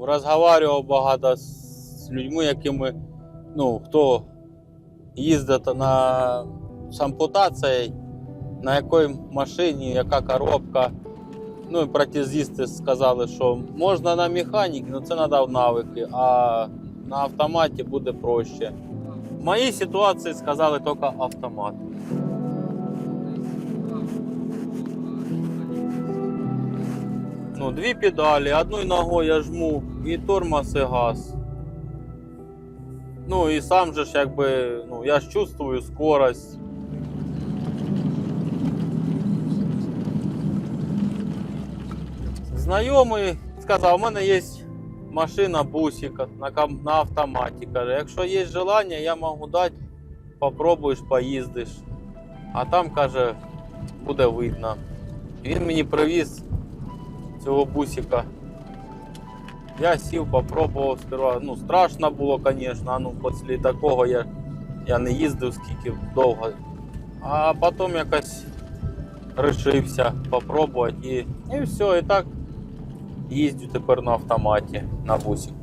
Розговарював багато з людьми, якими, ну, хто їздить на з ампутацією, на якій машині, яка коробка. Ну і протезісти сказали, що можна на механіки, але це треба в навики, а на автоматі буде проще. В моїй ситуації сказали тільки автомат. Ну, дві педалі, одною ногою я жму і тормоз, і газ. Ну і сам же ж якби, ну, я ж чувствую скорость. Знайомий сказав, у мене є машина бусика на, автоматі. Каже, якщо є бажання, я можу дати, попробуєш, поїздиш. А там, каже, буде видно. Він мені привіз цього бусика. Я сів, попробував сперва. Ну, страшно було, звісно. Ну, після такого я, я не їздив скільки довго. А потім якось рішився попробувати і, і все, і так їздю тепер на автоматі на бусику.